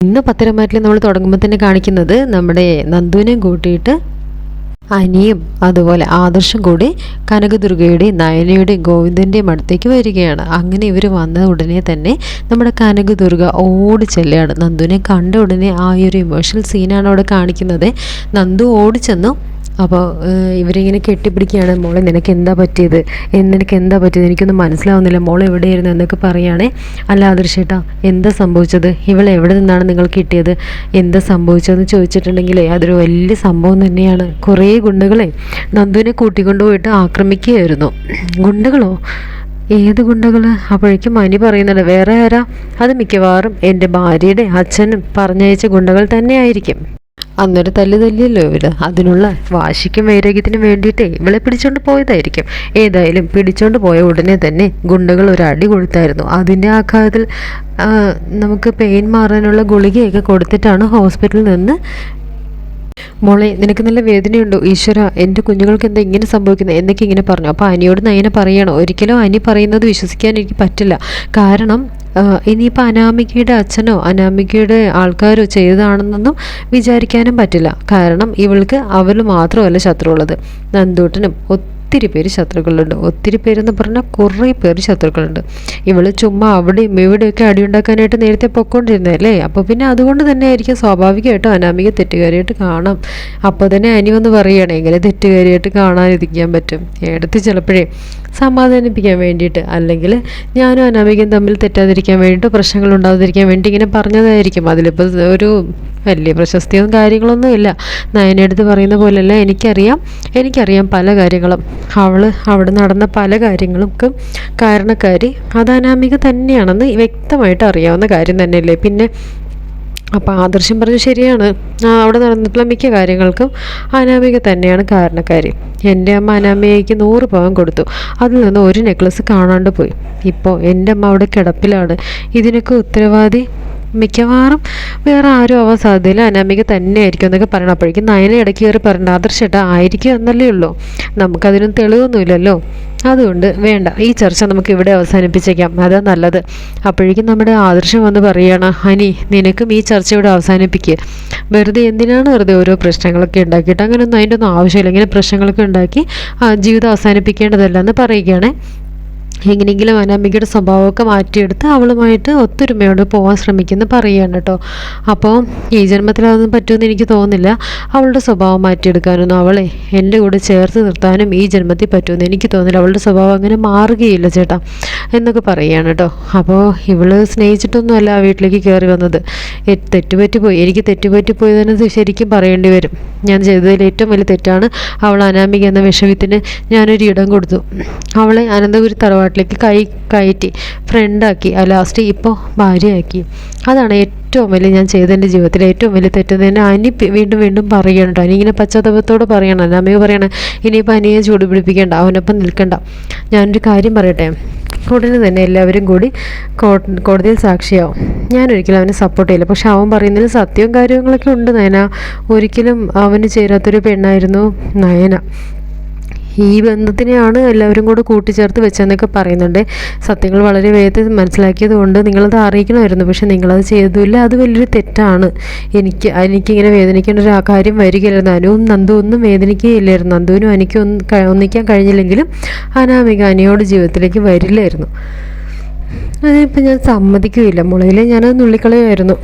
ഇന്ന് പത്തരമാറ്റിൽ നമ്മൾ തുടങ്ങുമ്പോൾ തന്നെ കാണിക്കുന്നത് നമ്മുടെ നന്ദുവിനെ കൂട്ടിയിട്ട് അനിയും അതുപോലെ ആദർശം കൂടി കനകദുർഗയുടെയും നയനയുടെയും ഗോവിന്ദന്റെയും അടുത്തേക്ക് വരികയാണ്. അങ്ങനെ ഇവർ വന്ന ഉടനെ തന്നെ നമ്മുടെ കനകദുർഗ ഓടി ചെല്ലുകയാണ്. നന്ദുവിനെ കണ്ട ഉടനെ ആ ഒരു ഇമോഷണൽ സീനാണ് അവിടെ കാണിക്കുന്നത്. നന്ദു ഓടിച്ചെന്നു അപ്പോൾ ഇവരിങ്ങനെ കെട്ടിപ്പിടിക്കുകയാണ്. മോളെ നിനക്ക് എന്താ പറ്റിയത്? നിനക്ക് എന്താ പറ്റിയത്? എനിക്കൊന്നും മനസ്സിലാവുന്നില്ല. മോൾ എവിടെയായിരുന്നു എന്നൊക്കെ പറയുകയാണേ. അല്ല ആദർശേട്ടാ എന്താ സംഭവിച്ചത്? ഇവൾ എവിടെ നിന്നാണ് നിങ്ങൾ കിട്ടിയത്? എന്താ സംഭവിച്ചതെന്ന് ചോദിച്ചിട്ടുണ്ടെങ്കിലേ അതൊരു വലിയ സംഭവം തന്നെയാണ്. കുറേ ഗുണ്ടകളെ നന്ദുവിനെ കൂട്ടിക്കൊണ്ടുപോയിട്ട് ആക്രമിക്കുകയായിരുന്നു. ഗുണ്ടകളോ? ഏത് ഗുണ്ടകൾ അപ്പോഴേക്കും മനി പറയുന്നുണ്ട് വേറെ ആരാ? അത് മിക്കവാറും എന്റെ ഭാര്യയുടെ അച്ഛനും പറഞ്ഞയച്ച ഗുണ്ടകൾ തന്നെയായിരിക്കും. അന്നൊരു തല്ല് തല്ലിയല്ലോ ഇവർ. അതിനുള്ള വാശിക്കും വൈരാഗ്യത്തിനും വേണ്ടിയിട്ടേ ഇവളെ പിടിച്ചോണ്ട് പോയതായിരിക്കും. ഏതായാലും പിടിച്ചോണ്ട് പോയ ഉടനെ തന്നെ ഗുണ്ടകൾ ഒരു അടി കൊടുത്തായിരുന്നു. അതിന്റെ ആഘാതത്തിൽ നമുക്ക് പെയിൻ മാറാനുള്ള ഗുളികയൊക്കെ കൊടുത്തിട്ടാണ് ഹോസ്പിറ്റലിൽ നിന്ന് മോളെ നിനക്ക് നല്ല വേദനയുണ്ടോ? ഈശ്വര എന്റെ കുഞ്ഞുങ്ങൾക്ക് എന്താ ഇങ്ങനെ സംഭവിക്കുന്നത് എന്നൊക്കെ ഇങ്ങനെ പറഞ്ഞു. അപ്പോൾ അനിയോട് നയന പറയണം ഒരിക്കലും അനി പറയുന്നത് വിശ്വസിക്കാൻ എനിക്ക് പറ്റില്ല. കാരണം ഇനിയിപ്പോൾ അനാമികയുടെ അച്ഛനോ അനാമികയുടെ ആൾക്കാരോ ചെയ്തതാണെന്നൊന്നും വിചാരിക്കാനും പറ്റില്ല. കാരണം ഇവൾക്ക് അവൾ മാത്രമല്ല ശത്രുവുള്ളത്. നന്ദൂട്ടനും ഒത്തിരി പേര് ശത്രുക്കളുണ്ട്. ഒത്തിരി പേരെന്ന് പറഞ്ഞാൽ കുറേ പേര് ശത്രുക്കളുണ്ട്. ഇവൾ ചുമ്മാ അവിടെയും ഇവിടെയൊക്കെ അടിയുണ്ടാക്കാനായിട്ട് നേരത്തെ പൊക്കോണ്ടിരുന്നല്ലേ അപ്പോൾ പിന്നെ അതുകൊണ്ട് തന്നെ ആയിരിക്കും സ്വാഭാവികമായിട്ടും അനാമിക തെറ്റുകാരിയായിട്ട് കാണാം. അപ്പോൾ തന്നെ അനി വന്ന് പറയുകയാണെങ്കിൽ തെറ്റുകാരിയായിട്ട് കാണാനിരിക്കാൻ പറ്റും? എടുത്ത് ചിലപ്പോഴേ സമാധാനിപ്പിക്കാൻ വേണ്ടിയിട്ട്. അല്ലെങ്കിൽ ഞാനും അനാമികയും തമ്മിൽ തെറ്റാതിരിക്കാൻ വേണ്ടിയിട്ട് പ്രശ്നങ്ങൾ ഉണ്ടാകാതിരിക്കാൻ വേണ്ടി ഇങ്ങനെ പറഞ്ഞതായിരിക്കും. അതിലിപ്പോൾ ഒരു വലിയ പ്രശസ്തിയും കാര്യങ്ങളൊന്നും ഇല്ല. നയനെടുത്ത് പറയുന്ന പോലെയല്ല എനിക്കറിയാം എനിക്കറിയാം പല കാര്യങ്ങളും. അവൾ അവിടെ നടന്ന പല കാര്യങ്ങൾക്കും കാരണക്കാരി അത് അനാമിക തന്നെയാണെന്ന് വ്യക്തമായിട്ട് അറിയാവുന്ന കാര്യം തന്നെയല്ലേ? പിന്നെ അപ്പോൾ ആദർശം പറഞ്ഞു ശരിയാണ്. അവിടെ നടന്നിട്ടുള്ള മിക്ക കാര്യങ്ങൾക്കും അനാമിക തന്നെയാണ് കാരണക്കാരി. എന്റെ അമ്മ അനാമികയ്ക്ക് നൂറ് പവൻ കൊടുത്തു. അതിൽ നിന്ന് ഒരു നെക്ലസ് കാണാണ്ട് പോയി. ഇപ്പോൾ എന്റെ അമ്മ അവിടെ കിടപ്പിലാണ്. ഇതിനൊക്കെ ഉത്തരവാദി മിക്കവാറും വേറെ ആരും ആവാൻ സാധ്യതയില്ല. അനാമിക തന്നെ ആയിരിക്കും എന്നൊക്കെ പറയണം. അപ്പോഴേക്കും നയന ഇടയ്ക്ക് കയറി പറയണ്ട ആദർശേട്ടാ ആയിരിക്കും എന്നല്ലേ ഉള്ളൂ. നമുക്കതിനും തെളിവൊന്നുമില്ലല്ലോ. അതുകൊണ്ട് വേണ്ട ഈ ചർച്ച നമുക്ക് ഇവിടെ അവസാനിപ്പിച്ചേക്കാം. അതാ നല്ലത്. അപ്പോഴേക്കും നമ്മുടെ ആദർശം വന്ന് പറയുകയാണ് ഹനി നിനക്കും ഈ ചർച്ച ഇവിടെ അവസാനിപ്പിക്കുക വെറുതെ എന്തിനാണ് വെറുതെ ഓരോ പ്രശ്നങ്ങളൊക്കെ ഉണ്ടാക്കിയിട്ട് അങ്ങനെയൊന്നും അതിന്റെ ഒന്നും ആവശ്യമില്ല. ഇങ്ങനെ പ്രശ്നങ്ങളൊക്കെ ഉണ്ടാക്കി ജീവിതം അവസാനിപ്പിക്കേണ്ടതല്ല എന്ന് പറയുകയാണേ. എങ്ങനെയെങ്കിലും അനാമികയുടെ സ്വഭാവമൊക്കെ മാറ്റിയെടുത്ത് അവളുമായിട്ട് ഒത്തൊരുമയോട് പോകാൻ ശ്രമിക്കുന്ന പറയുകയാണ് കേട്ടോ. അപ്പോൾ ഈ ജന്മത്തിൽ അതൊന്നും പറ്റുമെന്ന് എനിക്ക് തോന്നുന്നില്ല. അവളുടെ സ്വഭാവം മാറ്റിയെടുക്കാനൊന്നും അവളെ എന്റെ കൂടെ ചേർത്ത് നിർത്താനും ഈ ജന്മത്തിൽ പറ്റുമെന്ന് എനിക്ക് തോന്നുന്നില്ല. അവളുടെ സ്വഭാവം അങ്ങനെ മാറുകയില്ല ചേട്ടാ എന്നൊക്കെ പറയുകയാണ് കേട്ടോ. അപ്പോൾ ഇവൾ സ്നേഹിച്ചിട്ടൊന്നുമല്ല ആ വീട്ടിലേക്ക് കയറി വന്നത്. തെറ്റുപറ്റിപ്പോയി. എനിക്ക് തെറ്റുപറ്റിപ്പോയതെന്ന് ശരിക്കും പറയേണ്ടി വരും. ഞാൻ ചെയ്തതിൽ ഏറ്റവും വലിയ തെറ്റാണ് അവൾ അനാമിക എന്ന വിഷമത്തിന് ഞാനൊരു ഇടം കൊടുത്തു. അവളെ അനന്തപുരി തറവാട്ടിലേക്ക് കൈ കയറ്റി ഫ്രണ്ടാക്കി ലാസ്റ്റ് ഇപ്പോൾ ഭാര്യയാക്കി. അതാണ് ഏറ്റവും വലിയ ഞാൻ ചെയ്ത എന്റെ ജീവിതത്തിൽ ഏറ്റവും വലിയ തെറ്റെന്ന് തന്നെ അനി വീണ്ടും വീണ്ടും പറയണം കേട്ടോ. അനി ഇങ്ങനെ പശ്ചാത്തലത്തോട് പറയണം. അനാമിക പറയണം ഇനിയിപ്പോൾ അനിയെ ചൂട് പിടിപ്പിക്കേണ്ട അവനൊപ്പം നിൽക്കണ്ട. ഞാനൊരു കാര്യം പറയട്ടെ? ഉടനെ തന്നെ എല്ലാവരും കൂടി കോടതിയിൽ സാക്ഷിയാവും. ഞാനൊരിക്കലും അവനെ സപ്പോർട്ട് ചെയ്യില്ല. പക്ഷെ അവൻ പറയുന്നതിൽ സത്യവും കാര്യങ്ങളൊക്കെ ഉണ്ട് നയന. ഒരിക്കലും അവന് ചേരാത്തൊരു പെണ്ണായിരുന്നു നയന. ഈ ബന്ധത്തിനെയാണ് എല്ലാവരും കൂടെ കൂട്ടിച്ചേർത്ത് വെച്ചെന്നൊക്കെ പറയുന്നുണ്ട്. സത്യങ്ങൾ വളരെ വേഗത്തിൽ മനസ്സിലാക്കിയത് കൊണ്ട് നിങ്ങളത് അറിയിക്കണമായിരുന്നു. പക്ഷെ നിങ്ങളത് ചെയ്തില്ല അത് വലിയൊരു തെറ്റാണ്. എനിക്ക് എനിക്കിങ്ങനെ വേദനിക്കേണ്ട ഒരു കാര്യം വരികയില്ലായിരുന്നു. അനുവും നന്ദു ഒന്നും വേദനിക്കുകയില്ലായിരുന്നു. നന്ദുവിനും എനിക്ക് ഒന്നിക്കാൻ കഴിഞ്ഞില്ലെങ്കിലും അനാമിക അനിയോട് ജീവിതത്തിലേക്ക് വരില്ലായിരുന്നു. അതിനിപ്പോൾ ഞാൻ സമ്മതിക്കുകയില്ല മുളയിൽ ഞാൻ നുള്ളിക്കളയുമായിരുന്നു.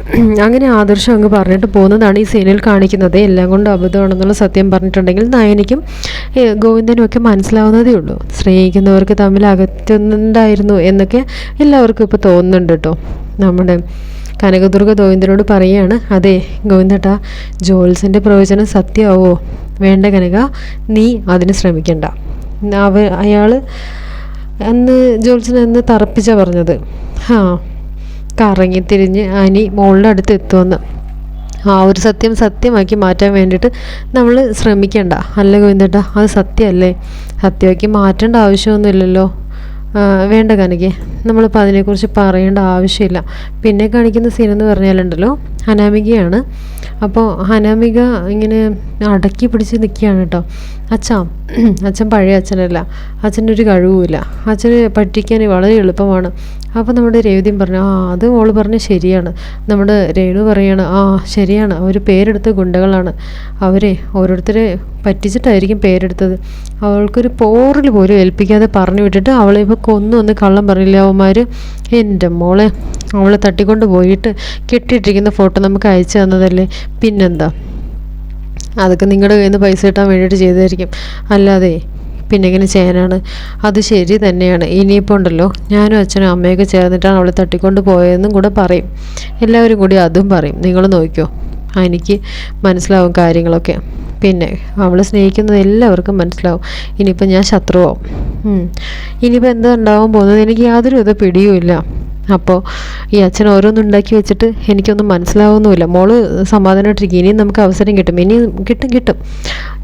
അങ്ങനെ ആദർശം അങ്ങ് പറഞ്ഞിട്ട് പോകുന്നതാണ് ഈ സീനിൽ കാണിക്കുന്നത്. എല്ലാം കൊണ്ട് അബദ്ധമാണെന്നുള്ള സത്യം പറഞ്ഞിട്ടുണ്ടെങ്കിൽ നയനിക്കും ഗോവിന്ദനും ഒക്കെ മനസ്സിലാവുന്നതേ ഉള്ളൂ. സ്നേഹിക്കുന്നവർക്ക് തമ്മിൽ അകറ്റുന്നുണ്ടായിരുന്നു എന്നൊക്കെ എല്ലാവർക്കും ഇപ്പോൾ തോന്നുന്നുണ്ട് കേട്ടോ. നമ്മുടെ കനകദുർഗ ഗോവിന്ദനോട് പറയുകയാണ് അതെ ഗോവിന്ദട്ടാ ജോൽസിന്റെ പ്രവചനം സത്യമാവോ? വേണ്ട കനക നീ അതിന് ശ്രമിക്കണ്ട. അവ അയാൾ അന്ന് ജോൽസൻ എന്ന് തറപ്പിച്ച പറഞ്ഞത്. ആ കറങ്ങി തിരിഞ്ഞ് അനി മോളുടെ അടുത്ത് എത്തുമെന്ന് ആ ഒരു സത്യം സത്യമാക്കി മാറ്റാൻ വേണ്ടിയിട്ട് നമ്മൾ ശ്രമിക്കണ്ട. അല്ല ഗോവിന്ദേട്ടാ അത് സത്യമല്ലേ? സത്യമാക്കി മാറ്റേണ്ട ആവശ്യമൊന്നുമില്ലല്ലോ. വേണ്ട കനകെ. നമ്മളിപ്പോൾ അതിനെക്കുറിച്ച് പറയേണ്ട ആവശ്യമില്ല. പിന്നെ കാണിക്കുന്ന സീൻ എന്ന് പറഞ്ഞാലുണ്ടല്ലോ അനാമികയാണ് അപ്പോൾ അനാമിക ഇങ്ങനെ അടക്കി പിടിച്ച് നിൽക്കുകയാണ് കേട്ടോ. അച്ഛാ അച്ഛൻ പഴയ അച്ഛനല്ല. ഒരു കഴിവുമില്ല. അച്ഛനെ പറ്റിക്കാൻ വളരെ എളുപ്പമാണ്. അപ്പോൾ നമ്മുടെ രേവതിയും പറഞ്ഞു ആ അത് ഓൾ പറഞ്ഞ ശരിയാണ്. നമ്മുടെ രേണു പറയാണ് ആ ശരിയാണ്. അവർ പേരെടുത്ത ഗുണ്ടകളാണ്. അവരെ ഓരോരുത്തരെ പറ്റിച്ചിട്ടായിരിക്കും പേരെടുത്തത്. അവൾക്കൊരു പോറിൽ പോലും ഏൽപ്പിക്കാതെ പറഞ്ഞു വിട്ടിട്ട് അവളെ ഇപ്പോൾ കൊന്നു വന്ന് കള്ളം പറഞ്ഞില്ല അവന്മാർ എന്റെ മോളെ അവളെ തട്ടിക്കൊണ്ട് പോയിട്ട് കെട്ടിയിട്ടിരിക്കുന്ന ഫോട്ടോ നമുക്ക് അയച്ചു തന്നതല്ലേ? പിന്നെന്താ? അതൊക്കെ നിങ്ങളുടെ കയ്യിൽ നിന്ന് പൈസ കിട്ടാൻ വേണ്ടിയിട്ട് ചെയ്തായിരിക്കും അല്ലാതെ പിന്നെ ഇങ്ങനെ ചെയ്യാനാണ്? അത് ശരി തന്നെയാണ്. ഇനിയിപ്പോൾ ഉണ്ടല്ലോ. ഞാനും അച്ഛനും അമ്മയൊക്കെ ചേർന്നിട്ടാണ് അവളെ തട്ടിക്കൊണ്ട് പോയതെന്നും കൂടെ പറയും. എല്ലാവരും കൂടി അതും പറയും. നിങ്ങൾ നോക്കിയോ എനിക്ക് മനസ്സിലാവും കാര്യങ്ങളൊക്കെ. പിന്നെ അവൾ സ്നേഹിക്കുന്നത് എല്ലാവർക്കും മനസ്സിലാവും. ഇനിയിപ്പോൾ ഞാൻ ശത്രുവാവും ഉം. ഇനിയിപ്പോൾ എന്താ ഉണ്ടാവാൻ പോകുന്നത്? എനിക്ക് യാതൊരു വിധ പിടിയുമില്ല അപ്പോൾ ഈ അച്ഛൻ ഓരോന്നും ഉണ്ടാക്കി വെച്ചിട്ട് എനിക്കൊന്നും മനസ്സിലാവുന്നുമില്ല. മോൾ സമാധാനമായിട്ടിരിക്കും. ഇനിയും നമുക്ക് അവസരം കിട്ടും. ഇനി കിട്ടും കിട്ടും.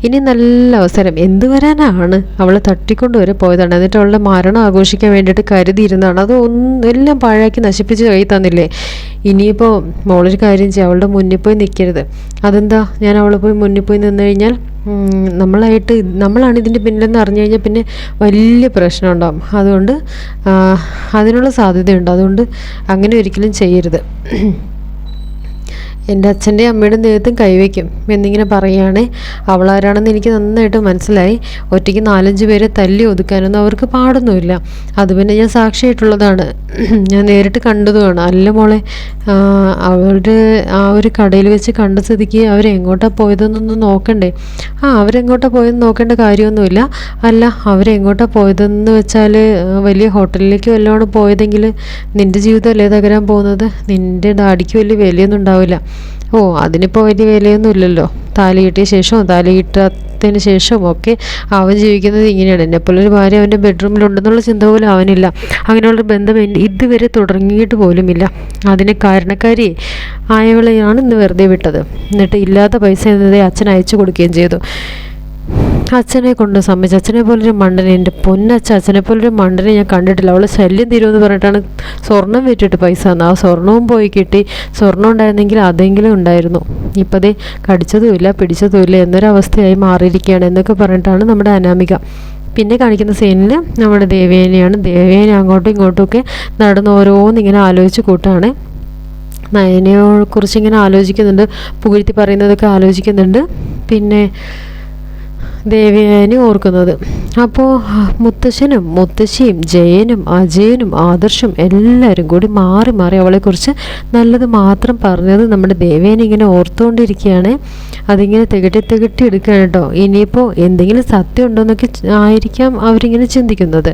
ഇനി നല്ല അവസരം. എന്ത് വരാനാണ്? അവളെ തട്ടിക്കൊണ്ട് വരെ പോയതാണ്. എന്നിട്ട് അവളുടെ മരണം ആഘോഷിക്കാൻ വേണ്ടിയിട്ട് കരുതിയിരുന്നതാണ്. അത് ഒന്നും എല്ലാം പാഴാക്കി നശിപ്പിച്ച് കൈ തന്നില്ലേ? ഇനിയിപ്പോൾ മോളൊരു കാര്യം ചെയ്യാം. അവളുടെ മുന്നിൽ പോയി നിൽക്കരുത് അതെന്താ? ഞാൻ അവളെ പോയി മുന്നിൽ പോയി നിന്ന് കഴിഞ്ഞാൽ നമ്മളായിട്ട് നമ്മളാണ് ഇതിന്റെ പിന്നിലെന്ന് അറിഞ്ഞു കഴിഞ്ഞാൽ പിന്നെ വലിയ പ്രശ്നം ഉണ്ടാകും അതുകൊണ്ട് അതിനുള്ള സാധ്യതയുണ്ട്. അതുകൊണ്ട് അങ്ങനെ ഒരിക്കലും ചെയ്യരുത്. എന്റെ അച്ഛന്റെയും അമ്മയുടെയും ദൈവത്തും കൈവയ്ക്കും എന്നിങ്ങനെ പറയുകയാണ് അവളാരാണെന്ന് എനിക്ക് നന്നായിട്ട് മനസ്സിലായി. ഒറ്റയ്ക്ക് നാലഞ്ച് പേരെ തല്ലി ഒതുക്കാനൊന്നും അവർക്ക് പാടൊന്നുമില്ല. അത് പിന്നെ ഞാൻ സാക്ഷിയായിട്ടുള്ളതാണ്. ഞാൻ നേരിട്ട് കണ്ടതുമാണ്. അല്ല മോളെ അവരുടെ ആ ഒരു കടയിൽ വെച്ച് കണ്ട സ്ഥിതിക്ക് അവരെങ്ങോട്ടാണ് പോയതെന്നൊന്നും നോക്കണ്ടേ. ആ അവരെങ്ങോട്ടാണ് പോയതെന്ന് നോക്കേണ്ട കാര്യമൊന്നുമില്ല. അല്ല അവരെങ്ങോട്ടാണ് പോയതെന്ന് വെച്ചാൽ വലിയ ഹോട്ടലിലേക്ക് വല്ലതാണ് പോയതെങ്കിൽ നിന്റെ ജീവിതമല്ലേ തകരാൻ പോകുന്നത്? നിന്റെ ഡാഡിക്ക് വലിയ വിലയൊന്നും ഉണ്ടാവില്ല. ഓ അതിനിപ്പോൾ വലിയ വിലയൊന്നും ഇല്ലല്ലോ താലി കിട്ടിയ ശേഷവും താലി കിട്ടാത്തതിന് ശേഷവും ഒക്കെ അവൻ ജീവിക്കുന്നത് ഇങ്ങനെയാണ്. എന്നെപ്പോലെ ഒരു ഭാര്യ അവന്റെ ബെഡ്റൂമിലുണ്ടെന്നുള്ള ചിന്ത പോലും അവനില്ല. അങ്ങനെയുള്ള ബന്ധം ഇതുവരെ തുടങ്ങിയിട്ട് പോലുമില്ല. അതിന് കാരണക്കാരി ആയവളെയാണ് ഇന്ന് വെറുതെ വിട്ടത്. എന്നിട്ട് ഇല്ലാത്ത പൈസ എന്നതേ അച്ഛൻ അയച്ചു കൊടുക്കുകയും ചെയ്തു. അച്ഛനെ കൊണ്ട് സമ്മതിച്ചു. അച്ഛനെ പോലൊരു മണ്ടനെ എന്റെ പൊന്നച്ഛ അച്ഛനെ പോലൊരു മണ്ടനെ ഞാൻ കണ്ടിട്ടില്ല. അവൾ ശല്യം തീരുമെന്ന് പറഞ്ഞിട്ടാണ് സ്വർണം വിറ്റിട്ട് പൈസ തന്നത്. ആ സ്വർണവും പോയി കിട്ടി. സ്വർണം ഉണ്ടായിരുന്നെങ്കിൽ അതെങ്കിലും ഉണ്ടായിരുന്നു. ഇപ്പം ദേ കടിച്ചതുമില്ല പിടിച്ചതുമില്ല എന്നൊരവസ്ഥയായി മാറിയിരിക്കുകയാണ് എന്നൊക്കെ പറഞ്ഞിട്ടാണ് നമ്മുടെ അനാമിക. പിന്നെ കാണിക്കുന്ന സീനിൽ നമ്മുടെ ദേവേനെയാണ്. ദേവേനെ അങ്ങോട്ടും ഇങ്ങോട്ടും ഒക്കെ നടന്ന് ഓരോന്നിങ്ങനെ ആലോചിച്ച് കൂട്ടാണ്. നയനയെ കുറിച്ച് ഇങ്ങനെ ആലോചിക്കുന്നുണ്ട് പുകഴ്ത്തി പറയുന്നതൊക്കെ ആലോചിക്കുന്നുണ്ട്. പിന്നെ ദേവയാനി ഓർക്കുന്നത്. അപ്പോൾ മുത്തശ്ശനും മുത്തശ്ശിയും ജയനും അജയനും ആദർശും എല്ലാവരും കൂടി മാറി മാറി അവളെക്കുറിച്ച് നല്ലത് മാത്രം പറഞ്ഞത് നമ്മുടെ ദേവേനെ ഇങ്ങനെ ഓർത്തുകൊണ്ടിരിക്കുകയാണ് അതിങ്ങനെ തികട്ടി തികട്ടി എടുക്കുകയാണ് കേട്ടോ. ഇനിയിപ്പോൾ എന്തെങ്കിലും സത്യം ഉണ്ടോയെന്നൊക്കെ ആയിരിക്കാം അവരിങ്ങനെ ചിന്തിക്കുന്നത്.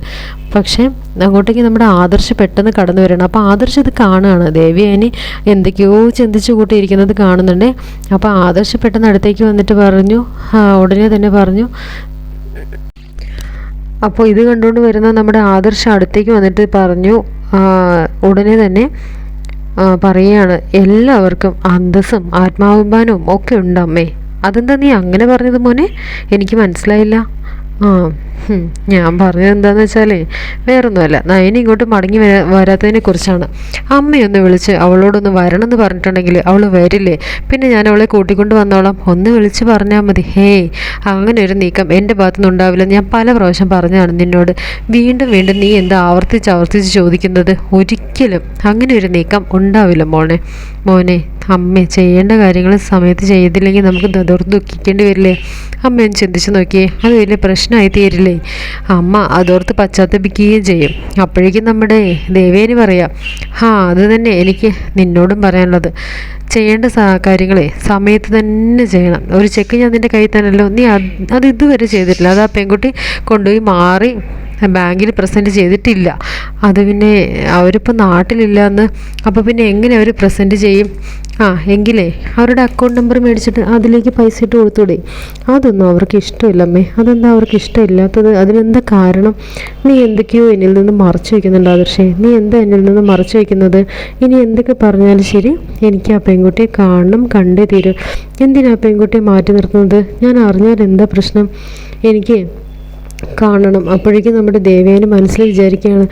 പക്ഷേ അങ്ങോട്ടേക്ക് നമ്മുടെ ആദർശ് പെട്ടെന്ന് കടന്നു വരണം അപ്പോൾ ആദർശ് ഇത് കാണുകയാണ്. ദേവിയാനി എന്തൊക്കെയോ ചിന്തിച്ചു കൂട്ടിയിരിക്കുന്നത് കാണുന്നുണ്ട്. അപ്പോൾ ആദർശ് പെട്ടെന്ന് അടുത്തേക്ക് വന്നിട്ട് പറഞ്ഞു ഉടനെ തന്നെ പറഞ്ഞു അപ്പോൾ ഇത് കണ്ടുകൊണ്ട് വരുന്ന നമ്മുടെ ആദർശ അടുത്തേക്ക് വന്നിട്ട് പറഞ്ഞു ഉടനെ തന്നെ പറയുകയാണ് എല്ലാവർക്കും അന്തസ്സും ആത്മാഭിമാനവും ഒക്കെ ഉണ്ടമ്മേ. അതെന്താ നീ അങ്ങനെ പറഞ്ഞത് മോനെ? എനിക്ക് മനസ്സിലായില്ല. ആ ഞാൻ പറഞ്ഞത് എന്താന്ന് വെച്ചാലേ വേറൊന്നുമല്ല. നയനി ഇങ്ങോട്ട് മടങ്ങി വരാ വരാത്തതിനെ കുറിച്ചാണ്. അമ്മയൊന്ന് വിളിച്ച് അവളോടൊന്ന് വരണം എന്ന് പറഞ്ഞിട്ടുണ്ടെങ്കിൽ അവൾ വരില്ലേ? പിന്നെ ഞാൻ അവളെ കൂട്ടിക്കൊണ്ട് വന്നോളാം. ഒന്ന് വിളിച്ച് പറഞ്ഞാൽ മതി. ഹേയ് അങ്ങനെ ഒരു നീക്കം എന്റെ ഭാഗത്തുനിന്ന് ഉണ്ടാവില്ല ഞാൻ പല പ്രാവശ്യം പറഞ്ഞതാണ് നിന്നോട്. വീണ്ടും വീണ്ടും നീ എന്താ ആവർത്തിച്ച് ആവർത്തിച്ച് ചോദിക്കുന്നത്? ഒരിക്കലും അങ്ങനെ ഒരു നീക്കം ഉണ്ടാവില്ല മോനെ. മോനെ അമ്മ ചെയ്യേണ്ട കാര്യങ്ങൾ സമയത്ത് ചെയ്തില്ലെങ്കിൽ നമുക്ക് ദുഃഖിക്കേണ്ടി വരില്ലേ? അമ്മയൊന്ന് ചിന്തിച്ച് നോക്കിയേ അത് വലിയ പ്രശ്നമായി തീരില്ലേ? അമ്മ അതോർത്ത് പശ്ചാത്തപിക്കുകയും ചെയ്യും. അപ്പോഴേക്കും നമ്മുടെ ദേവേന് പറയാം ഹാ അത് തന്നെ എനിക്ക് നിന്നോടും പറയാനുള്ളത്. ചെയ്യേണ്ട കാര്യങ്ങളെ സമയത്ത് തന്നെ ചെയ്യണം. ഒരു ചെക്ക് ഞാൻ നിന്റെ കയ്യിൽ തന്നല്ലോ. നീ അത് ഇതുവരെ ചെയ്തിട്ടില്ല. അത് ആ പെൺകുട്ടി കൊണ്ടുപോയി മാറി ബാങ്കിൽ പ്രസന്റ് ചെയ്തിട്ടില്ല. അത് പിന്നെ അവരിപ്പോൾ നാട്ടിലില്ല എന്ന്. അപ്പോൾ പിന്നെ എങ്ങനെ അവർ പ്രസന്റ് ചെയ്യും? ആ എങ്കിലേ അവരുടെ അക്കൗണ്ട് നമ്പർ മേടിച്ചിട്ട് അതിലേക്ക് പൈസ ഇട്ട് കൊടുത്തൂടെ അതൊന്നും അവർക്ക് ഇഷ്ടമില്ലമ്മേ. അതെന്താ അവർക്ക് ഇഷ്ടമില്ലാത്തത്? അതിനെന്താ കാരണം? നീ എന്തൊക്കെയോ എന്നിൽ നിന്ന് മറച്ചു വയ്ക്കുന്നുണ്ട് ആദർശേ. നീ എന്താ എന്നിൽ നിന്ന് മറച്ചു വയ്ക്കുന്നത് ഇനി എന്തൊക്കെ പറഞ്ഞാലും ശരി എനിക്ക് ആ പെൺകുട്ടിയെ കാണണം കണ്ടേ തീരും. എന്തിനാ പെൺകുട്ടിയെ മാറ്റി നിർത്തുന്നത്? ഞാൻ അറിഞ്ഞാൽ എന്താ പ്രശ്നം? എനിക്ക് കാണണം. അപ്പോഴേക്കും നമ്മുടെ ദേവേനെ മനസ്സിൽ വിചാരിക്കുകയാണ്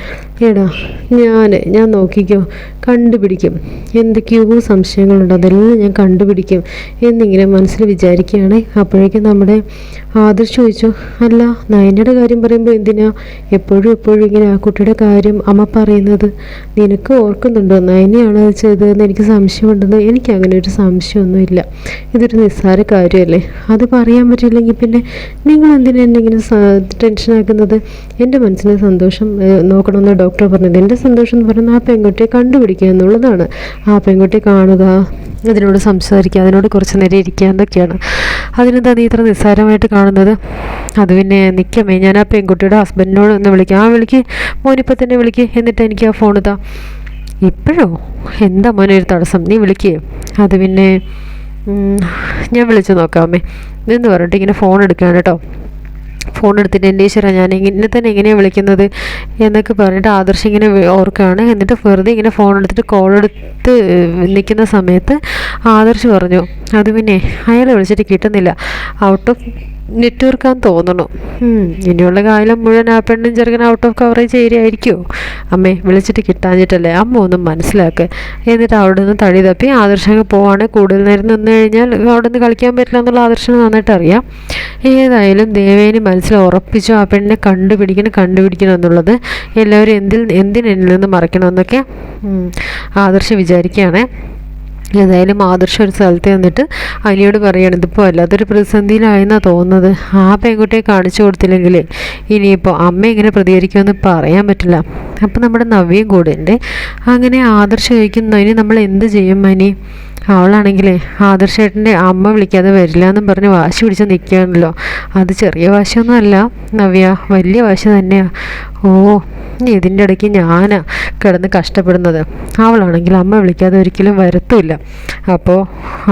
എടാ ഞാൻ ഞാൻ നോക്കിക്കോ കണ്ടുപിടിക്കും. എന്തൊക്കെയോ സംശയങ്ങളുണ്ട് അതെല്ലാം ഞാൻ കണ്ടുപിടിക്കും എന്നിങ്ങനെ മനസ്സിൽ വിചാരിക്കുകയാണ്. അപ്പോഴേക്കും നമ്മുടെ ആദർശ് ചോദിച്ചു അല്ല നയനയുടെ കാര്യം പറയുമ്പോൾ എന്തിനാ എപ്പോഴും എപ്പോഴും ഇങ്ങനെ ആ കുട്ടിയുടെ കാര്യം അമ്മ പറയുന്നത്? നിനക്ക് ഓർക്കുന്നുണ്ടോ നയനയാണ് അത് ചെയ്തതെന്ന് എനിക്ക് സംശയമുണ്ടെന്ന്? എനിക്ക് അങ്ങനെ ഒരു സംശയമൊന്നുമില്ല. ഇതൊരു നിസ്സാര കാര്യമല്ലേ? അത് പറയാൻ പറ്റില്ലെങ്കിൽ പിന്നെ നിങ്ങൾ എന്തിനാ എന്നെ ഇങ്ങനെ ടെൻഷനാക്കുന്നത് എന്റെ മനസ്സിന് സന്തോഷം നോക്കണമെന്ന് ഡോക്ടർ പറഞ്ഞത്. എന്റെ സന്തോഷം എന്ന് പറയുന്നത് ആ പെൺകുട്ടിയെ കണ്ടുപിടിക്കുക എന്നുള്ളതാണ്. ആ പെൺകുട്ടിയെ കാണുക അതിനോട് സംസാരിക്കുക അതിനോട് കുറച്ച് നേരം ഇരിക്കുക എന്നൊക്കെയാണ്. അതിനെന്താ നീ ഇത്ര നിസ്സാരമായിട്ട് കാണുന്നത്? അത് പിന്നെ നിൽക്കമേ ഞാൻ ആ പെൺകുട്ടിയുടെ ഹസ്ബൻഡിനോട് ഒന്ന് വിളിക്കാം. ആ വിളിക്ക് മോനിപ്പോൾ തന്നെ വിളിക്ക്. എന്നിട്ട് എനിക്ക് ആ ഫോൺ ഇതാ. ഇപ്പോഴോ? എന്താ മോനെ ഒരു തടസ്സം? നീ വിളിക്കേ. അത് പിന്നെ ഞാൻ വിളിച്ചു നോക്കാമേ എന്ന് പറഞ്ഞിട്ട് ഇങ്ങനെ ഫോൺ എടുക്കുകയാണ് കേട്ടോ. ഫോൺ എടുത്തിട്ട് എന്റെ ഈശ്വര ഞാൻ ഇങ്ങനെ തന്നെ എങ്ങനെയാണ് വിളിക്കുന്നത് എന്നൊക്കെ പറഞ്ഞിട്ട് ആദർശം ഇങ്ങനെ ഓർക്കുകയാണ്. എന്നിട്ട് വെറുതെ ഇങ്ങനെ ഫോൺ എടുത്തിട്ട് കോൾ എടുത്ത് നിൽക്കുന്ന സമയത്ത് ആദർശ് പറഞ്ഞു അത് പിന്നെ അയാളെ വിളിച്ചിട്ട് കിട്ടുന്നില്ല. ഔട്ട് ഓഫ് നെറ്റ്വർക്കാന്ന് തോന്നുന്നു. ഇനിയുള്ള കാലം മുഴുവൻ ആ പെണ്ണും ചെറുക്കൻ ഔട്ട് ഓഫ് കവറേജ് ഏരിയ ആയിരിക്കുമോ അമ്മേ വിളിച്ചിട്ട് കിട്ടാഞ്ഞിട്ടല്ലേ? അമ്മ ഒന്നും മനസ്സിലാക്ക്. എന്നിട്ട് അവിടെ നിന്ന് തടി തപ്പി ആദർശങ്ങൾ പോവാണെങ്കിൽ കൂടുതൽ നേരം നിന്ന് കഴിഞ്ഞാൽ അവിടെ നിന്ന് കളിക്കാൻ പറ്റില്ല എന്നുള്ള ആദർശം നന്നായിട്ട് അറിയാം. ഏതായാലും ദേവേനി മനസ്സിൽ ഉറപ്പിച്ചു ആ പെണ്ണിനെ കണ്ടുപിടിക്കണം കണ്ടുപിടിക്കണം എന്നുള്ളത് എല്ലാവരും എന്തിൽ എന്തിനെന്നിൽ നിന്ന് മറയ്ക്കണമെന്നൊക്കെ ആദർശം വിചാരിക്കുകയാണേ. ഏതായാലും ആദർശം ഒരു സ്ഥലത്ത് വന്നിട്ട് അനിയോട് പറയാണ് ഇതിപ്പോൾ വല്ലാത്തൊരു പ്രതിസന്ധിയിലായെന്നാണ് തോന്നുന്നത്. ആ പെൺകുട്ടിയെ കാണിച്ചു കൊടുത്തില്ലെങ്കിൽ ഇനിയിപ്പോൾ അമ്മ എങ്ങനെ പ്രതികരിക്കുമെന്ന് പറയാൻ പറ്റില്ല. അപ്പം നമ്മുടെ നവ്യം കൂടെ ഉണ്ട്. അങ്ങനെ ആദർശം ചോദിക്കുന്നതിന് നമ്മൾ എന്ത് ചെയ്യും അനി അവളാണെങ്കിലേ ആദർശേട്ടന്റെ അമ്മ വിളിക്കാതെ വരില്ല എന്നും പറഞ്ഞ് വാശി പിടിച്ച് നിൽക്കുകയാണല്ലോ. അത് ചെറിയ വാശിയൊന്നും അല്ല നവ്യ. വലിയ വാശി തന്നെയാണ് ഓ ഇതിന്റെ ഇടയ്ക്ക് ഞാനാ. കിടന്ന് കഷ്ടപ്പെടുന്നത്. അവളാണെങ്കിൽ അമ്മ വിളിക്കാതെ ഒരിക്കലും വരത്തില്ല. അപ്പോൾ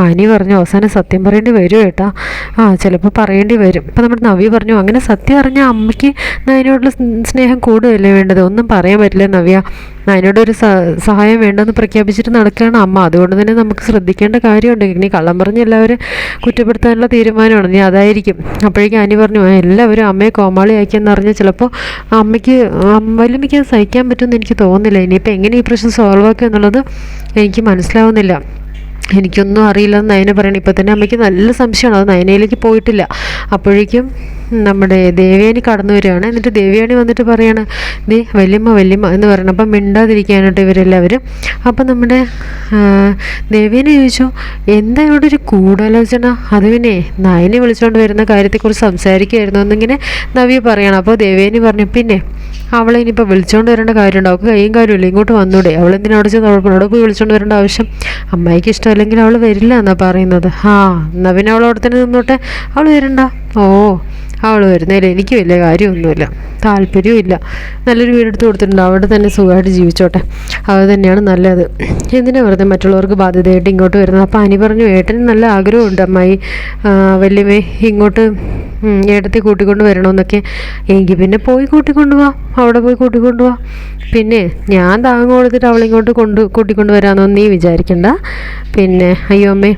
അനി പറഞ്ഞു അവസാനം സത്യം പറയേണ്ടി വരും കേട്ടാ ആ ചിലപ്പോൾ പറയേണ്ടി വരും. അപ്പം നമ്മുടെ നവ്യ പറഞ്ഞു അങ്ങനെ സത്യം അറിഞ്ഞാൽ അമ്മയ്ക്ക് നയനോടുള്ള സ്നേഹം കൂടുതലല്ലേ വേണ്ടത്? ഒന്നും പറയാൻ പറ്റില്ല നവ്യ. നയനോടൊരു സഹായം വേണ്ടെന്ന് പ്രഖ്യാപിച്ചിട്ട് നടക്കുകയാണ് അമ്മ. അതുകൊണ്ട് തന്നെ നമുക്ക് ശ്രദ്ധിക്കേണ്ട കാര്യമുണ്ട്. ഇനി കള്ളം പറഞ്ഞ് എല്ലാവരും കുറ്റപ്പെടുത്താനുള്ള തീരുമാനമാണ്. നീ അതായിരിക്കും. അപ്പോഴേക്കും അനി പറഞ്ഞു എല്ലാവരും അമ്മയെ കോമാളിയാക്കിയെന്ന് അറിഞ്ഞാൽ ചിലപ്പോൾ അമ്മയ്ക്ക് വല്യമ്മയ്ക്ക് സഹിക്കാൻ പറ്റുമെന്ന് എനിക്ക് തോന്നുന്നില്ല ഇനിയിപ്പോൾ എങ്ങനെ ഈ പ്രശ്നം സോൾവ് ആക്കുക എന്നുള്ളത് എനിക്ക് മനസ്സിലാവുന്നില്ല. എനിക്കൊന്നും അറിയില്ലെന്ന് നയന പറയണം. ഇപ്പം തന്നെ അമ്മയ്ക്ക് നല്ല സംശയമാണ്. അത് നയനയിലേക്ക് പോയിട്ടില്ല. അപ്പോഴേക്കും നമ്മുടെ ദേവയാനി കടന്നു വരികയാണ്. എന്നിട്ട് ദേവയാനി വന്നിട്ട് പറയാണ് നീ വല്യമ്മ വല്യമ്മ എന്ന് പറയണം. അപ്പം മിണ്ടാതിരിക്കാനായിട്ട് ഇവരെല്ലാവരും അപ്പം നമ്മുടെ ദേവയാനി ചോദിച്ചു എന്താ ഇവിടെ ഒരു കൂടാലോചന? അത് പിന്നെ നയനെ വിളിച്ചുകൊണ്ട് വരുന്ന കാര്യത്തെക്കുറിച്ച് സംസാരിക്കുമായിരുന്നു എന്നിങ്ങനെ നവ്യ പറയണം. അപ്പോൾ ദേവേനി പറഞ്ഞു പിന്നെ അവളെ ഇനിയിപ്പോൾ വിളിച്ചുകൊണ്ട് വരേണ്ട കാര്യമുണ്ട്? അവൾക്ക് കൈയും കാര്യമില്ല ഇങ്ങോട്ട് വന്നൂടെ. അവൾ എന്തിനാ അവിടെ ചെന്ന് അവിടെ പോയി വിളിച്ചുകൊണ്ട് വരേണ്ട ആവശ്യം? അമ്മായിക്ക് ഇഷ്ടമല്ലെങ്കിൽ അവൾ വരില്ല എന്നാണ് പറയുന്നത്. ആ എന്നാൽ പിന്നെ അവൾ അവിടെ തന്നെ നിന്നോട്ടെ. അവൾ വരണ്ട. ഓ അവൾ വരുന്നതിൽ എനിക്ക് വലിയ കാര്യമൊന്നുമില്ല. താല്പര്യവും നല്ലൊരു വീടെടുത്ത് കൊടുത്തിട്ടുണ്ട്. അവിടെ തന്നെ സുഖമായിട്ട് ജീവിച്ചോട്ടെ. അത് തന്നെയാണ് നല്ലത്. എന്തിനാ വെറുതെ മറ്റുള്ളവർക്ക് ബാധ്യതയായിട്ട് ഇങ്ങോട്ട് വരുന്നത്? അപ്പോൾ അനി പറഞ്ഞു ഏട്ടന് നല്ല ആഗ്രഹമുണ്ട് അമ്മായി. വല്യമ്മേ ഇങ്ങോട്ട് ഏട്ടത്തെ കൂട്ടിക്കൊണ്ട് വരണമെന്നൊക്കെ. എങ്കിൽ പിന്നെ പോയി കൂട്ടിക്കൊണ്ട് പോവാം അവിടെ പോയി കൂട്ടിക്കൊണ്ട് പോവാം പിന്നെ ഞാൻ താങ്ങ് കൊടുത്തിട്ട് അവളിങ്ങോട്ട് കൊണ്ട് കൂട്ടിക്കൊണ്ട് വരാമെന്നൊന്നും നീ വിചാരിക്കണ്ട. പിന്നെ അയ്യോ അമ്മേ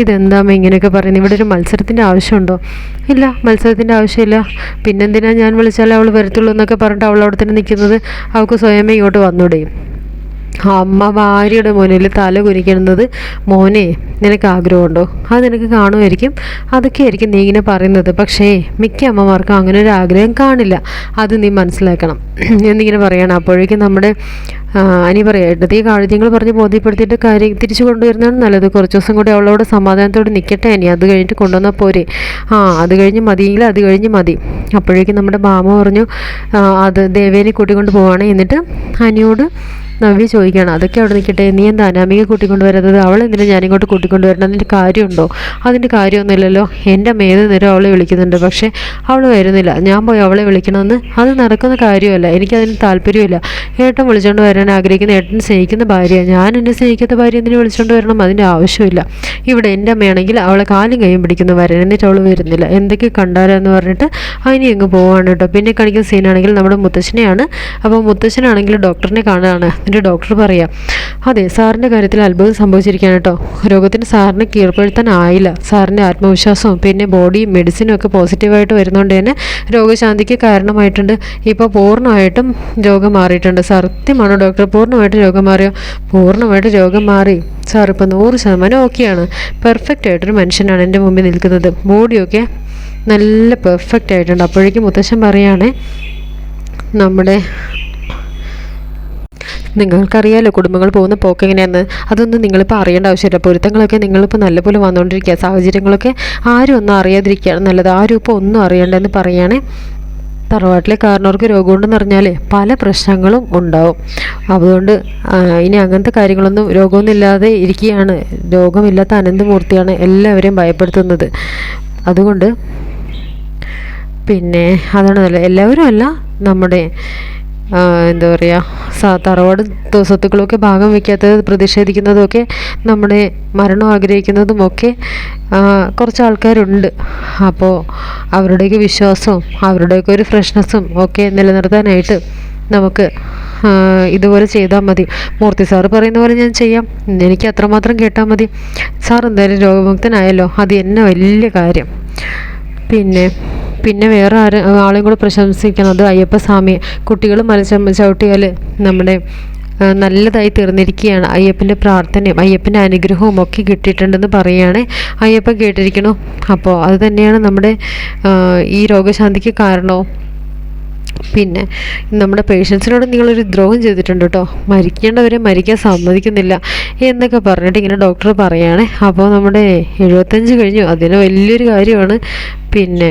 ഇതെന്താ അമ്മ ഇങ്ങനെയൊക്കെ പറയുന്നത്? ഇവിടെ ഒരു മത്സരത്തിന്റെ ആവശ്യമുണ്ടോ? ഇല്ല മത്സരത്തിന്റെ ആവശ്യമില്ല. പിന്നെന്തിനാ ഞാൻ വിളിച്ചാലേ അവൾ വരത്തുള്ളൂ എന്നൊക്കെ പറഞ്ഞിട്ട് അവൾ അവിടെ തന്നെ നിൽക്കുന്നത്. അവൾക്ക് സ്വയമേ ഇങ്ങോട്ട് വന്നൂടെ. അമ്മ ഭാര്യയുടെ മുന്നിൽ തല കുനിക്കുന്നത് മോനെ നിനക്ക് ആഗ്രഹമുണ്ടോ? അത് നിനക്ക് കാണുമായിരിക്കും. അതൊക്കെ ആയിരിക്കും നീ ഇങ്ങനെ പറയുന്നത്. പക്ഷേ മിക്ക അമ്മമാർക്കും അങ്ങനെ ഒരു ആഗ്രഹം കാണില്ല. അത് നീ മനസ്സിലാക്കണം. എന്നിങ്ങനെ പറയണം. അപ്പോഴേക്കും നമ്മുടെ അനി പറയാം. ഈ കാഴ്ചങ്ങൾ പറഞ്ഞ് ബോധ്യപ്പെടുത്തിയിട്ട് കാര്യം തിരിച്ചു കൊണ്ടുവരുന്നതാണ് നല്ലത്. കുറച്ച് ദിവസം കൂടി അവളോട് സമാധാനത്തോടെ നിൽക്കട്ടെ അനി അത് കഴിഞ്ഞിട്ട് കൊണ്ടുവന്നാൽ പോരെ. ആ അത് കഴിഞ്ഞ് മതിയെങ്കിൽ അത് കഴിഞ്ഞ് മതി. അപ്പോഴേക്കും നമ്മുടെ ബാമ പറഞ്ഞു അത് ദേവേനെ കൂട്ടിക്കൊണ്ട് പോവാണ് എന്നിട്ട് അനിയോട് നവ്യ ചോദിക്കുകയാണ് അതൊക്കെ അവിടെ നിൽക്കട്ടെ നീ എന്താ അനാമിക കൂട്ടിക്കൊണ്ട് വരുന്നത് അവൾ എന്തിനാ ഞാനിങ്ങോട്ട് കൂട്ടിക്കൊണ്ട് വരണം? അതിന്റെ കാര്യമുണ്ടോ? അതിന്റെ കാര്യമൊന്നുമില്ലല്ലോ. എന്റെ മേത് നേരം അവളെ വിളിക്കുന്നുണ്ട്. പക്ഷേ അവൾ വരുന്നില്ല. ഞാൻ പോയി അവളെ വിളിക്കണമെന്ന്. അത് നടക്കുന്ന കാര്യമല്ല. എനിക്കതിന് താല്പര്യമില്ല. ഏട്ടൻ വിളിച്ചുകൊണ്ട് വരാൻ ആഗ്രഹിക്കുന്ന ഏട്ടൻ സ്നേഹിക്കുന്ന ഭാര്യ. ഞാൻ എന്നെ സ്നേഹിക്കാത്ത ഭാര്യ എന്തിനു വിളിച്ചുകൊണ്ട് വരണം? അതിന്റെ ആവശ്യമില്ല. ഇവിടെ എന്റെ അമ്മയാണെങ്കിൽ അവളെ കാലും കൈയും പിടിക്കുന്നു വരാൻ. എന്നിട്ട് അവൾ വരുന്നില്ല. എന്തൊക്കെ കണ്ടാലെന്ന് പറഞ്ഞിട്ട് അതിനെ അങ്ങ് പോവാണ് കേട്ടോ. പിന്നെ കാണിക്കുന്ന സീനാണെങ്കിൽ നമ്മുടെ മുത്തശ്ശനെയാണ്. അപ്പോൾ മുത്തശ്ശനാണെങ്കിൽ ഡോക്ടറിനെ കാണുകയാണ് എന്റെ ഡോക്ടർ പറയാം അതെ സാറിന്റെ കാര്യത്തിൽ അത്ഭുതം സംഭവിച്ചിരിക്കുകയാണ് കേട്ടോ. രോഗത്തിന് സാറിന് കീഴ്പ്പെടുത്താനായില്ല സാറിന്റെ ആത്മവിശ്വാസവും പിന്നെ ബോഡിയും മെഡിസിനും ഒക്കെ പോസിറ്റീവായിട്ട് വരുന്നതുകൊണ്ട് തന്നെ രോഗശാന്തിക്ക് കാരണമായിട്ടുണ്ട്. ഇപ്പോൾ പൂർണമായിട്ടും രോഗം മാറിയിട്ടുണ്ട്. സത്യമാണ്. ഡോക്ടർ പൂർണമായിട്ട് രോഗം മാറിയോ? പൂർണമായിട്ട് രോഗം മാറി. സാർ ഇപ്പോൾ നൂറ് ശതമാനം ഓക്കെയാണ്. പെർഫെക്റ്റ് ആയിട്ടൊരു മനുഷ്യനാണ് എന്റെ മുമ്പിൽ നിൽക്കുന്നത്. ബോഡിയൊക്കെ നല്ല പെർഫെക്റ്റ് ആയിട്ടുണ്ട്. അപ്പോഴേക്കും മുത്തശ്ശൻ പറയുകയാണേ നമ്മുടെ നിങ്ങൾക്കറിയാലോ കുടുംബങ്ങൾ പോകുന്ന പോക്ക് എങ്ങനെയാണെന്ന് അതൊന്നും നിങ്ങളിപ്പോൾ അറിയേണ്ട ആവശ്യമില്ല. പൊരുത്തങ്ങളൊക്കെ നിങ്ങളിപ്പോൾ നല്ലപോലെ വന്നുകൊണ്ടിരിക്കുക സാഹചര്യങ്ങളൊക്കെ ആരും ഒന്നും അറിയാതിരിക്കുകയാണ് നല്ലത്. ആരും ഇപ്പോൾ ഒന്നും അറിയണ്ടെന്ന് പറയുകയാണേ തറവാട്ടിലെ കാരണവർക്ക് രോഗമുണ്ടെന്ന് പറഞ്ഞാൽ പല പ്രശ്നങ്ങളും ഉണ്ടാവും. അതുകൊണ്ട് ഇനി അങ്ങനത്തെ കാര്യങ്ങളൊന്നും രോഗമൊന്നും ഇല്ലാതെ ഇരിക്കുകയാണ്. രോഗമില്ലാത്ത അനന്തമൂർത്തിയാണ് എല്ലാവരെയും ഭയപ്പെടുത്തുന്നത്. അതുകൊണ്ട് പിന്നെ അതാണ് നല്ലത്. എല്ലാവരും അല്ല നമ്മുടെ എന്താ പറയുക തറവാട് സ്വത്തുക്കളൊക്കെ ഭാഗം വയ്ക്കാത്തത് പ്രതിഷേധിക്കുന്നതുമൊക്കെ നമ്മുടെ മരണം ആഗ്രഹിക്കുന്നതുമൊക്കെ കുറച്ച് ആൾക്കാരുണ്ട് അപ്പോൾ അവരുടെയൊക്കെ വിശ്വാസവും അവരുടെയൊക്കെ ഒരു ഫ്രഷ്നെസ്സും ഒക്കെ നിലനിർത്താനായിട്ട് നമുക്ക് ഇതുപോലെ ചെയ്താൽ മതി. മൂർത്തി സാറ് പറയുന്ന പോലെ ഞാൻ ചെയ്യാം. എനിക്ക് അത്രമാത്രം കേട്ടാൽ മതി. സാർ എന്തായാലും രോഗമുക്തനായല്ലോ. അത് എന്നെ വലിയ കാര്യം. പിന്നെ പിന്നെ വേറെ ആര് ആളെയും കൂടെ പ്രശംസിക്കുന്നത് അയ്യപ്പസ്വാമിയെ കുട്ടികൾ മത്സ്യം ചവിട്ടിയാൽ നമ്മുടെ നല്ലതായി തീർന്നിരിക്കുകയാണ്. അയ്യപ്പന്റെ പ്രാർത്ഥനയും അയ്യപ്പന്റെ അനുഗ്രഹവും ഒക്കെ കിട്ടിയിട്ടുണ്ടെന്ന് പറയുകയാണ് അയ്യപ്പ കേട്ടിരിക്കണോ അപ്പോൾ അത് തന്നെയാണ് നമ്മുടെ ഈ രോഗശാന്തിക്ക് കാരണവും. പിന്നെ നമ്മുടെ പേഷ്യൻസിനോട് നിങ്ങളൊരു ദ്രോഹം ചെയ്തിട്ടുണ്ട് കേട്ടോ. മരിക്കേണ്ടവരെ മരിക്കാൻ സമ്മതിക്കുന്നില്ല എന്നൊക്കെ പറഞ്ഞിട്ട് ഇങ്ങനെ ഡോക്ടർ പറയുകയാണ്. അപ്പോൾ നമ്മുടെ എഴുപത്തഞ്ച് കഴിഞ്ഞു. അതിന് വലിയൊരു കാര്യമാണ്. പിന്നെ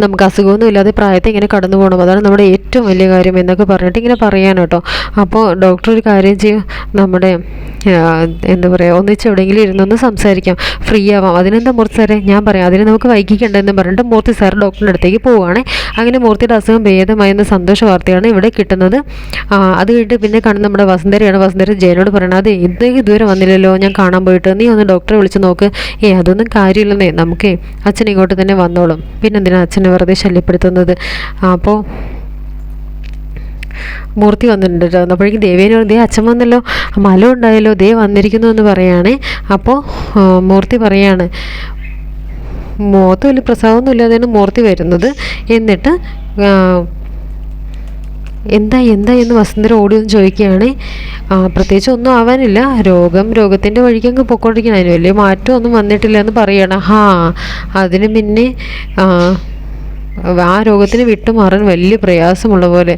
നമുക്ക് അസുഖമൊന്നും ഇല്ലാതെ പ്രായത്തെ ഇങ്ങനെ കടന്നു പോകണം. അതാണ് നമ്മുടെ ഏറ്റവും വലിയ കാര്യം എന്നൊക്കെ പറഞ്ഞിട്ട് ഇങ്ങനെ പറയാൻ കേട്ടോ. അപ്പോൾ ഡോക്ടർ ഒരു കാര്യം ചെയ്യും. നമ്മുടെ എന്താ പറയുക ഒന്നിച്ച് എവിടെയെങ്കിലും ഇരുന്നൊന്ന് സംസാരിക്കാം. ഫ്രീ ആവാം. അതിനെന്താ മൂർത്തി സാറേ? ഞാൻ പറയാം. അതിനെ നമുക്ക് വൈകിക്കണ്ടെന്ന് പറഞ്ഞിട്ട് മൂർത്തി സാർ ഡോക്ടറിന്റെ അടുത്തേക്ക് പോവുകയാണ്. അങ്ങനെ മൂർത്തിയുടെ അസുഖം ഭേദമായെന്ന സന്തോഷ വാർത്തയാണ് ഇവിടെ കിട്ടുന്നത്. അത് കഴിഞ്ഞിട്ട് പിന്നെ കാണുന്ന നമ്മുടെ വസന്തരയാണ് വസന്തര ജയനോട് പറയണത് അതെ ഇദ്ദേഹം ഇതുവരെ വന്നില്ലല്ലോ ഞാൻ കാണാൻ പോയിട്ട്. നീ ഒന്ന് ഡോക്ടറെ വിളിച്ച് നോക്ക്. ഏ അതൊന്നും കാര്യമില്ലെന്നേ. നമുക്കേ അച്ഛൻ ഇങ്ങോട്ട് തന്നെ വന്നോളും. പിന്നെന്തിനാ അച്ഛനെ വെറുതെ ശല്യപ്പെടുത്തുന്നത്. അപ്പോൾ മൂർത്തി വന്നിട്ടുണ്ട് കേട്ടോ അപ്പോഴേക്കും ദേവേനെ ദേ അച്ഛൻ വന്നല്ലോ. മല ഉണ്ടായല്ലോ. ദേ വന്നിരിക്കുന്നു എന്ന് പറയുകയാണേ അപ്പോൾ മൂർത്തി പറയാണ് മുഖത്ത് വലിയ പ്രസവമൊന്നും ഇല്ലാതെയാണ് മൂർത്തി വരുന്നത്. എന്നിട്ട് എന്താ എന്താ? എന്ന് വസുന്ധര ഓടി ഒന്ന് ചോദിക്കുകയാണ്. പ്രത്യേകിച്ച് ഒന്നും ആവാനില്ല. രോഗം രോഗത്തിന്റെ വഴിക്ക് അങ്ങ് പൊക്കോണ്ടിരിക്കണം അതിന് വലിയ മാറ്റമൊന്നും വന്നിട്ടില്ല എന്ന് പറയണം. ഹാ അതിന് പിന്നെ ആ, രോഗത്തിന് വിട്ടുമാറാൻ വലിയ പ്രയാസമുള്ള പോലെ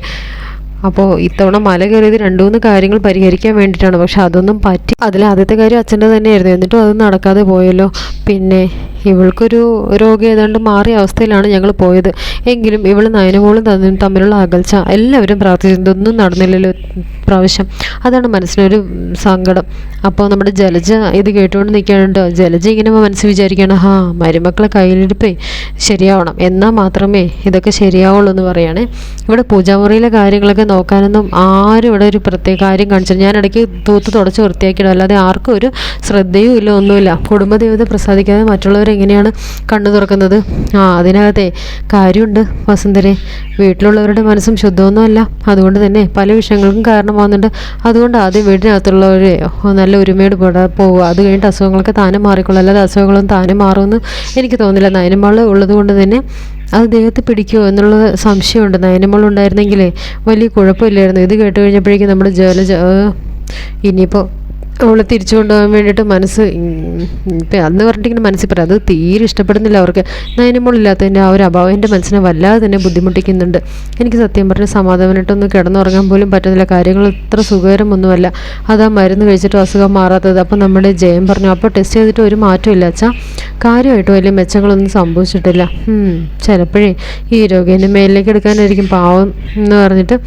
അപ്പോൾ ഇത്തവണ മല കയറിയത് രണ്ടു മൂന്ന് കാര്യങ്ങൾ പരിഹരിക്കാൻ വേണ്ടിയിട്ടാണ്. പക്ഷെ അതൊന്നും പറ്റി. അതിൽ ആദ്യത്തെ കാര്യം അച്ഛന്റെ തന്നെയായിരുന്നു. എന്നിട്ടും അതൊന്നും നടക്കാതെ പോയല്ലോ. പിന്നെ ഇവൾക്കൊരു രോഗം ഏതാണ്ട് മാറിയ അവസ്ഥയിലാണ് ഞങ്ങൾ പോയത്. എങ്കിലും ഇവൾ നയനമോളും തന്നും തമ്മിലുള്ള അകൽച്ച എല്ലാവരും പ്രാർത്ഥിച്ചു ഇതൊന്നും നടന്നില്ലല്ലോ പ്രാവശ്യം അതാണ് മനസ്സിനൊരു സങ്കടം. അപ്പോൾ നമ്മുടെ ജലജ ഇത് കേട്ടുകൊണ്ട് നിൽക്കാനുണ്ടോ ജലജ ഇങ്ങനെ മനസ്സിൽ വിചാരിക്കണം ഹാ മരുമക്കളെ കയ്യിലെടുപ്പേ ശരിയാവണം. എന്നാൽ മാത്രമേ ഇതൊക്കെ ശരിയാവുള്ളൂ എന്ന് പറയുകയാണേ. ഇവിടെ പൂജാമുറിയിലെ കാര്യങ്ങളൊക്കെ നോക്കാനൊന്നും ആരും ഇവിടെ ഒരു പ്രത്യേക കാര്യം കാണിച്ചില്ല. ഞാൻ ഇടയ്ക്ക് തൂത്ത് തുടച്ച് വൃത്തിയാക്കിയിടും. അല്ലാതെ ആർക്കും ഒരു ശ്രദ്ധയും ഇല്ല ഒന്നുമില്ല. കുടുംബദേവത പ്രസാദിക്കാതെ മറ്റുള്ളവരെങ്ങനെയാണ് കണ്ണു തുറക്കുന്നത്? ആ അതിനകത്തെ കാര്യമുണ്ട് വസുന്ധരെ വീട്ടിലുള്ളവരുടെ മനസ്സും ശുദ്ധമൊന്നുമല്ല അതുകൊണ്ട് തന്നെ പല വിഷയങ്ങൾക്കും കാരണമാകുന്നുണ്ട് അതുകൊണ്ട് ആദ്യം വീടിനകത്തുള്ളവരെ നല്ല ഒരുമയോട് പോടാ പോവുക. അത് കഴിഞ്ഞിട്ട് അസുഖങ്ങളൊക്കെ താനും മാറിക്കൊള്ളും അല്ലാതെ അസുഖങ്ങളൊന്നും താനും മാറുമെന്ന് എനിക്ക് തോന്നുന്നില്ല. നയനമാൾ ഉള്ളത് കൊണ്ട് തന്നെ അത് ദൈവത്തെ പിടിക്കുമോ എന്നുള്ള സംശയമുണ്ട് ഉണ്ടായിരുന്നെങ്കിൽ വലിയ കുഴപ്പമില്ലായിരുന്നു. ഇത് കേട്ട് കഴിഞ്ഞപ്പോഴേക്കും നമ്മുടെ ജല ഇനിയിപ്പോൾ അവളെ തിരിച്ചു കൊണ്ടുപോകാൻ വേണ്ടിയിട്ട് മനസ്സ് ഇപ്പം അന്ന് പറഞ്ഞിട്ടിങ്ങനെ മനസ്സിൽ പറയാം. അത് തീരെ ഇഷ്ടപ്പെടുന്നില്ല അവർക്ക്. നയനമുള്ളില്ലാത്തതിന്റെ ആ ഒരു അഭാവം എന്റെ മനസ്സിനെ വല്ലാതെ തന്നെ ബുദ്ധിമുട്ടിക്കുന്നുണ്ട്. എനിക്ക് സത്യം പറഞ്ഞ് സമാധാനമായിട്ടൊന്ന് കിടന്നുറങ്ങാൻ പോലും പറ്റുന്നില്ല. കാര്യങ്ങൾ ഇത്ര സുഖകരമൊന്നുമല്ല. അതാ മരുന്ന് കഴിച്ചിട്ട് അസുഖം മാറാത്തത്. അപ്പോൾ നമ്മുടെ ജയം പറഞ്ഞു അപ്പോൾ ടെസ്റ്റ് ചെയ്തിട്ട് ഒരു മാറ്റമില്ല അച്ഛാ. കാര്യമായിട്ട് വലിയ മെച്ചങ്ങളൊന്നും സംഭവിച്ചിട്ടില്ല. ചിലപ്പോഴേ ഈ രോഗിന്റെ മേലിലേക്ക് എടുക്കാനായിരിക്കും പാവം എന്ന് പറഞ്ഞിട്ട്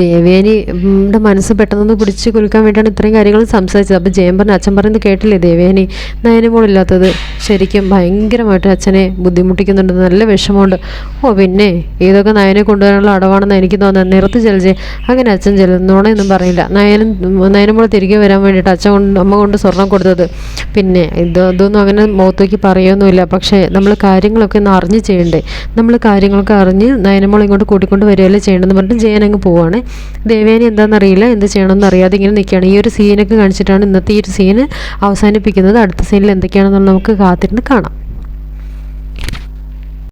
ദേവേനിയുടെ മനസ്സ് പെട്ടെന്ന് പിടിച്ച് കുലുക്കാൻ വേണ്ടിയാണ് ഇത്രയും കാര്യങ്ങൾ സംസാരിച്ചത്. അപ്പോൾ ജയൻ പറഞ്ഞ അച്ഛൻ പറയുന്നത് കേട്ടില്ലേ ദേവേനി? നയനമോളില്ലാത്തത് ശരിക്കും ഭയങ്കരമായിട്ട് അച്ഛനെ ബുദ്ധിമുട്ടിക്കുന്നുണ്ട്. നല്ല വിഷമമുണ്ട്. ഓ പിന്നെ ഇതൊക്കെ നയനെ കൊണ്ടുവരാനുള്ള അടവാണെന്ന് എനിക്ക് തോന്നുന്നത്. നിറത്ത് ചെലജെ അങ്ങനെ അച്ഛൻ ചെല്ലുന്നോണെന്നും പറയില്ല നയനും നയനമോൾ തിരികെ വരാൻ വേണ്ടിയിട്ട് അച്ഛൻ കൊണ്ട് അമ്മ കൊണ്ട് സ്വർണം കൊടുത്തത്. പിന്നെ ഇത് ഇതൊന്നും അങ്ങനെ മുഖത്തേക്ക് പറയുമൊന്നുമില്ല പക്ഷേ നമ്മൾ കാര്യങ്ങളൊക്കെ ഒന്ന് അറിഞ്ഞ് ചെയ്യണ്ടേ? നമ്മൾ കാര്യങ്ങളൊക്കെ അറിഞ്ഞ് നയനമോൾ ഇങ്ങോട്ട് കൂട്ടിക്കൊണ്ട് വരികയല്ലേ ചെയ്യേണ്ടതെന്ന് പറഞ്ഞിട്ട് ജയൻ അങ്ങ് പോവാണ്. ദേവേനി എന്താണെന്നറിയില്ല എന്ത് ചെയ്യണമെന്ന് അറിയാതെ ഇങ്ങനെ നിൽക്കുകയാണ്. ഈ ഒരു സീനൊക്കെ കാണിച്ചിട്ടാണ് ഇന്നത്തെ ഈ ഒരു സീന് അവസാനിപ്പിക്കുന്നത്. അടുത്ത സീനിൽ എന്തൊക്കെയാണെന്നുള്ളത് നമുക്ക് കാത്തിരുന്ന് കാണാം.